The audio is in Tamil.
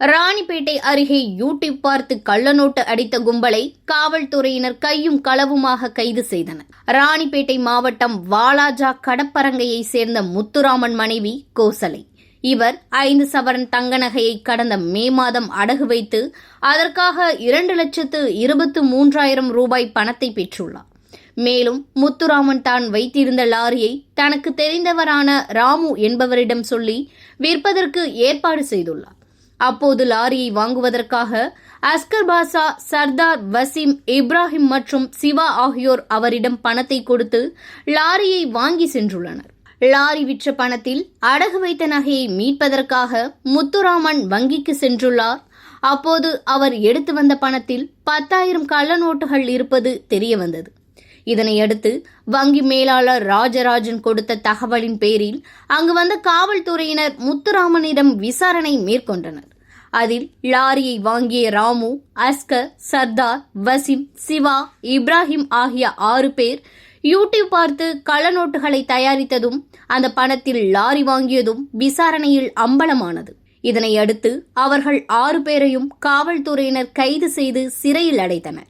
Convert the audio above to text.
ராணிப்பேட்டை அருகே யூடியூப் பார்த்து கள்ளநோட்டு அடித்த கும்பலை காவல்துறையினர் கையும் களவுமாக கைது செய்தனர். ராணிப்பேட்டை மாவட்டம் வாலாஜா கடப்பரங்கையை சேர்ந்த முத்துராமன் மனைவி கோசலை. இவர் ஐந்து சவரன் தங்க நகையை கடந்த மே மாதம் அடகு வைத்து அதற்காக இரண்டு லட்சத்து இருபத்து மூன்றாயிரம் ரூபாய் பணத்தை பெற்றுள்ளார். மேலும் முத்துராமன் தான் வைத்திருந்த லாரியை தனக்கு தெரிந்தவரான ராமு என்பவரிடம் சொல்லி விற்பதற்கு ஏற்பாடு செய்துள்ளார். அப்போது லாரியை வாங்குவதற்காக அஸ்கர் பாஷா சர்தார் வசீம் இப்ராஹிம் மற்றும் சிவா ஆகியோர் அவரிடம் பணத்தை கொடுத்து லாரியை வாங்கி சென்றுள்ளனர். லாரி விற்ற பணத்தில் அடகு வைத்த நகையை மீட்பதற்காக முத்துராமன் வங்கிக்கு சென்றுள்ளார். அப்போது அவர் எடுத்து வந்த பணத்தில் பத்தாயிரம் கள்ள நோட்டுகள் இருப்பது தெரியவந்தது. இதனையடுத்து வங்கி மேலாளர் ராஜராஜன் கொடுத்த தகவலின் பேரில் அங்கு வந்த காவல்துறையினர் முத்துராமனிடம் விசாரணை மேற்கொண்டனர். அதில் லாரியை வாங்கிய ராமு அஸ்கர் சர்தார் வசிம் சிவா இப்ராஹிம் ஆகிய ஆறு பேர் யூடியூப் பார்த்து கள்ளநோட்டுகளை தயாரித்ததும் அந்த பணத்தில் லாரி வாங்கியதும் விசாரணையில் அம்பலமானது. இதனை அடுத்து அவர்கள் ஆறு பேரையும் காவல்துறையினர் கைது செய்து சிறையில் அடைத்தனர்.